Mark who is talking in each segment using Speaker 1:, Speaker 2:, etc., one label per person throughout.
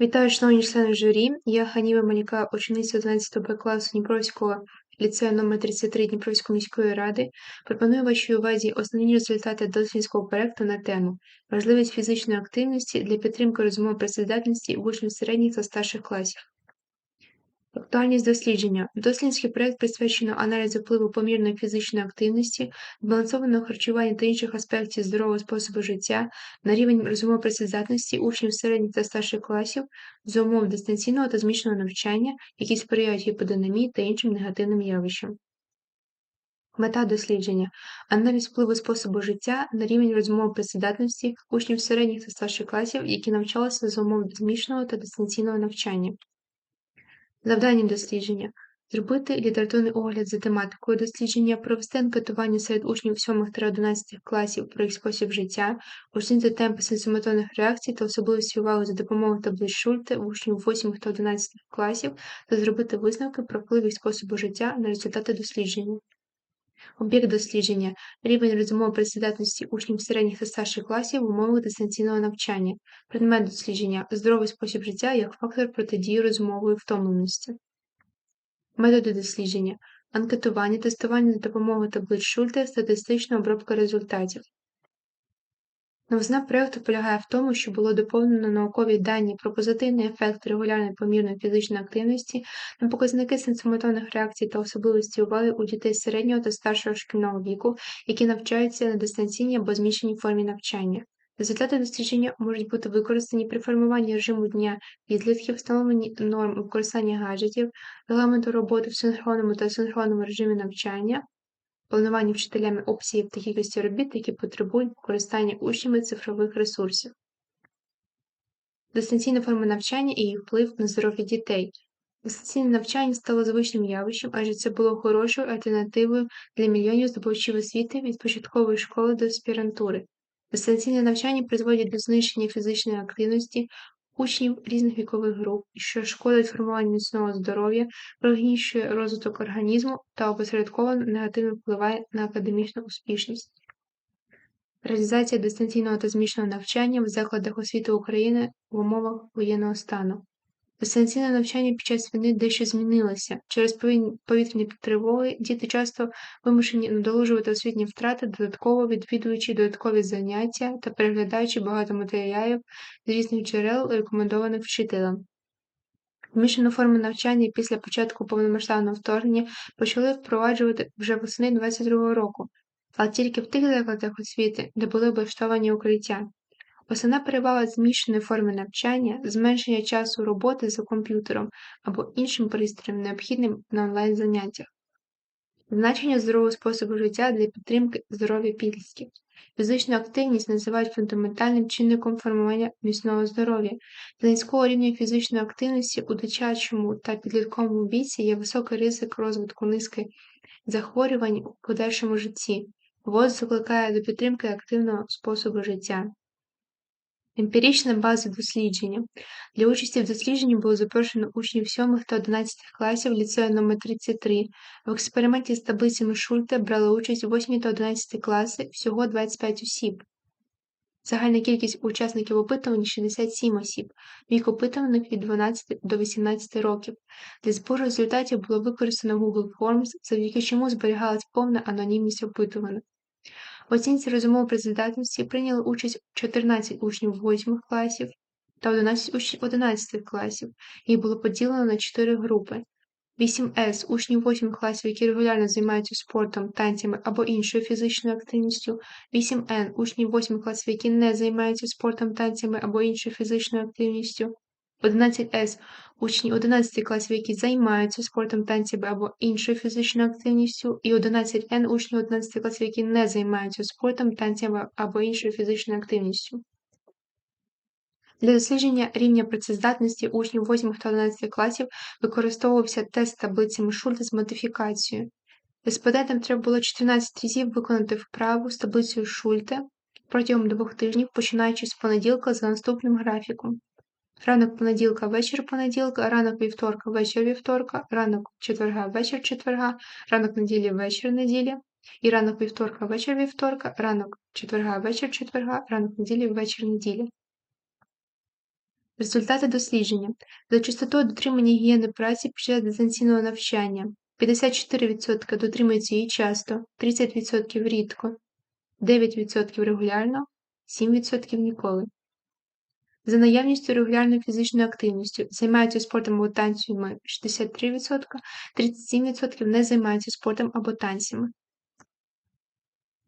Speaker 1: Вітаю, шановні члени журі. Я Ханіва Маліка, учениця 11 Б класу Дніпровського ліцею номер 33 Дніпровської міської ради. Пропоную вашій увазі основні результати дослідницького проекту на тему важливість фізичної активності для підтримки розумової працездатності учнів середніх та старших класів. Актуальність дослідження. Дослідницький проект присвячено аналізу впливу помірної фізичної активності, збалансованого харчування та інших аспектів здорового способу життя на рівень розумової працездатності учнів середніх та старших класів за умов дистанційного та змішаного навчання, які сприяють гіподинамії та іншим негативним явищам. Мета дослідження аналіз впливу способу життя на рівень розумової працездатності учнів середніх та старших класів, які навчалися за умов змішаного та дистанційного навчання. Завдання дослідження зробити літературний огляд за тематикою дослідження, провести анкетування серед учнів 7-11 класів про їх спосіб життя, оцінити темпи сенсомоторних реакцій та особливості уваги за допомогою таблиць Шульте учнів 8 та 11 класів та зробити висновки про вплив способу життя на результати дослідження. Об'єкт дослідження рівень розумової працездатності учнів середніх та старших класів в умовах дистанційного навчання, предмет дослідження здоровий спосіб життя як фактор протидії розумової втомленості. Методи дослідження анкетування, тестування за допомогою таблиць Шульте, статистична обробка результатів. Новизна проєкту полягає в тому, що було доповнено наукові дані про позитивний ефект регулярної помірної фізичної активності на показники сенсомоторних реакцій та особливості уваги у дітей середнього та старшого шкільного віку, які навчаються на дистанційній або змішаній формі навчання. Результати дослідження можуть бути використані при формуванні режиму дня підлітків, встановленні норм використання гаджетів, регламенту роботи в синхронному та синхронному режимі навчання, планування вчителями обсягів та кількості робіт, які потребують використання учнями цифрових ресурсів, дистанційна форма навчання і її вплив на здоров'я дітей. Дистанційне навчання стало звичним явищем, адже це було хорошою альтернативою для мільйонів здобувачів освіти від початкової школи до аспірантури. Дистанційне навчання призводить до знищення фізичної активності учнів різних вікових груп, що шкодить формуванню міцного здоров'я, прогніщує розвиток організму та опосередковано негативно впливає на академічну успішність. Реалізація дистанційного та змішаного навчання в закладах освіти України в умовах воєнного стану. Дистанційне навчання під час війни дещо змінилося. Через повітряні тривоги діти часто вимушені надолужувати освітні втрати, додатково відвідуючи додаткові заняття та переглядаючи багато матеріалів з різних джерел, рекомендованих вчителем. Змішану форму навчання після початку повномасштабного вторгнення почали впроваджувати вже восени 2022 року, але тільки в тих закладах освіти, де були облаштовані укриття. Основна перевага змішаної форми навчання зменшення часу роботи за комп'ютером або іншим пристроєм, необхідним на онлайн-заняттях, значення здорового способу життя для підтримки здоров'я підлітків. Фізичну активність називають фундаментальним чинником формування міцного здоров'я. Для низького рівня фізичної активності у дитячому та підлітковому віці є високий ризик розвитку низки захворювань у подальшому житті. ВОЗ закликає до підтримки активного способу життя. Емпірична база дослідження. Для участі в дослідженні було запрошено учнів 7 та 11 класів ліцею номер 33 В експерименті з таблицями Шульта брали участь 8 та 11 класи, всього 25 осіб. Загальна кількість учасників опитування 67 осіб, вік опитуваних від 12 до 18 років. Для збору результатів було використано Google Forms, завдяки чому зберігалась повна анонімність опитуваних. В оцінці розумової працездатності прийняли участь 14 учнів 8 класів та 11 учнів 11 класів. Їх було поділено на 4 групи. 8С учнів 8 класів, які регулярно займаються спортом, танцями або іншою фізичною активністю, 8Н учнів 8 класів, які не займаються спортом, танцями або іншою фізичною активністю, 11С учні 11 класів, які займаються спортом, танцями або іншою фізичною активністю, і 11Н учні 11 класів, які не займаються спортом, танцями або іншою фізичною активністю. Для дослідження рівня працездатності учнів 8 та 11 класів використовувався тест таблицями Шульта з модифікацією. Респондентам треба було 14 разів виконати вправу з таблицею Шульта протягом двох тижнів, починаючи з понеділка за наступним графіком. Ранок понеділка, вечір понеділка, ранок вівторка, вечір вівторка, ранок четверга, вечір четверга, ранок неділі, вечір неділі, і ранок вівторка, вечір вівторка, ранок четверга, вечір четверга, ранок неділі, вечір неділі. Результати дослідження. За частотою дотримання гігієни праці під час дистанційного навчання 54% дотримуються її часто, 30% рідко, 9% регулярно, 7% ніколи. За наявністю регулярної фізичної активності займаються спортом або танцями 63%, 37% не займаються спортом або танцями.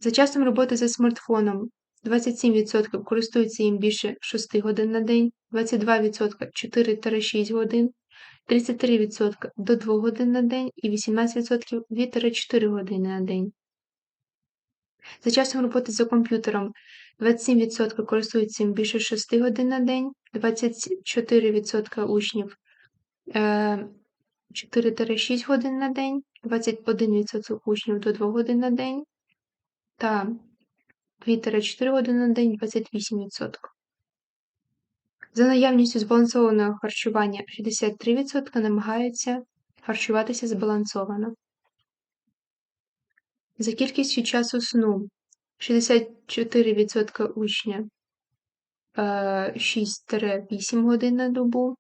Speaker 1: За часом роботи за смартфоном 27% користуються їм більше 6 годин на день, 22% 4-6 годин, 33% до 2 годин на день і 18% 2-4 години на день. За часом роботи за комп'ютером 27% користуються їм більше 6 годин на день, 24% учнів 4-6 годин на день, 21% учнів до 2 годин на день та 2-4 години на день 28%. За наявністю збалансованого харчування 63% намагаються харчуватися збалансовано. За кількістю часу сну 64% учня 6-8 годин на добу,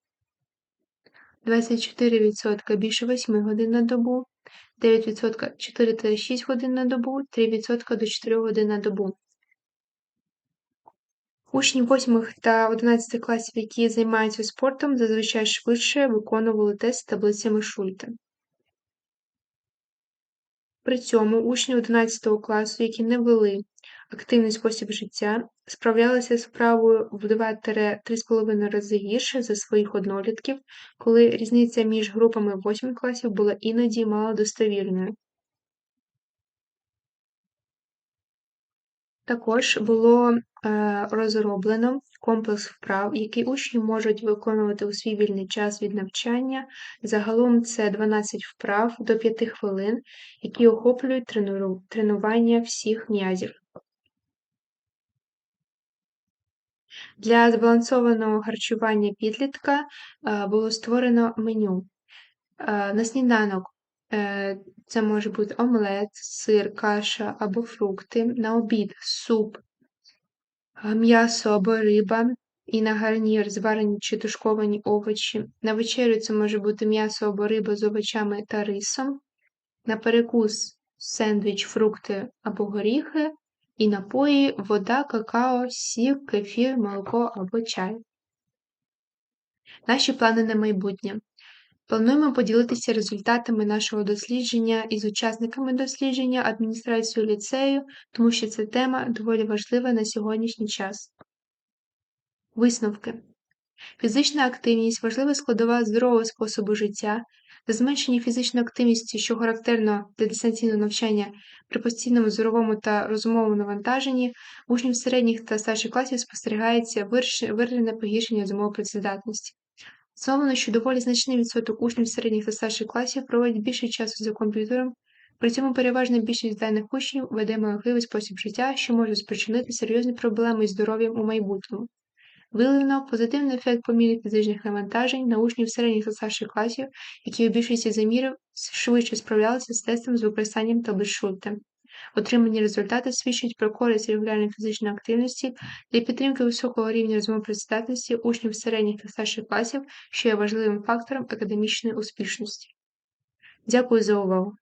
Speaker 1: 24% більше 8 годин на добу, 9% 4-6 годин на добу, 3% до 4 годин на добу. Учні 8 та 11 класів, які займаються спортом, зазвичай швидше виконували тест таблицями Шульта. При цьому учні 11 класу, які не вели активний спосіб життя, справлялися з справою в 2-3,5 рази гірше за своїх однолітків, коли різниця між групами 8 класів була іноді малодостовірною. Також було е, розроблено комплекс вправ, які учні можуть виконувати у свій вільний час від навчання. Загалом це 12 вправ до 5 хвилин, які охоплюють тренування всіх м'язів. Для збалансованого харчування підлітка е, було створено меню. Е, на сніданок це може бути омлет, сир, каша або фрукти, на обід суп, м'ясо або риба, і на гарнір зварені чи тушковані овочі. На вечерю це може бути м'ясо або риба з овочами та рисом, на перекус сендвіч, фрукти або горіхи, і напої, вода, какао, сік, кефір, молоко або чай. Наші плани на майбутнє. Плануємо поділитися результатами нашого дослідження із учасниками дослідження, адміністрацією ліцею, тому що ця тема доволі важлива на сьогоднішній час. Висновки. Фізична активність важлива складова здорового способу життя. За зменшення фізичної активності, що характерно для дистанційного навчання при постійному зоровому та розумовому навантаженні, учнів середніх та старших класів спостерігається виражене погіршення зумов працездатності. Зроблено, що доволі значний відсоток учнів середніх та старших класів проводять більше часу за комп'ютером, при цьому переважна більшість даних учнів веде малахливий спосіб життя, що може спричинити серйозні проблеми із здоров'ям у майбутньому. Виявлено позитивний ефект помірі фізичних навантажень на учнів середніх та старших класів, які у більшості замірів швидше справлялися з тестом з використанням таблиць Шульта. Отримані результати свідчать про користь регулярної фізичної активності для підтримки високого рівня розмовопрацездатності учнів середніх та старших класів, що є важливим фактором академічної успішності. Дякую за увагу!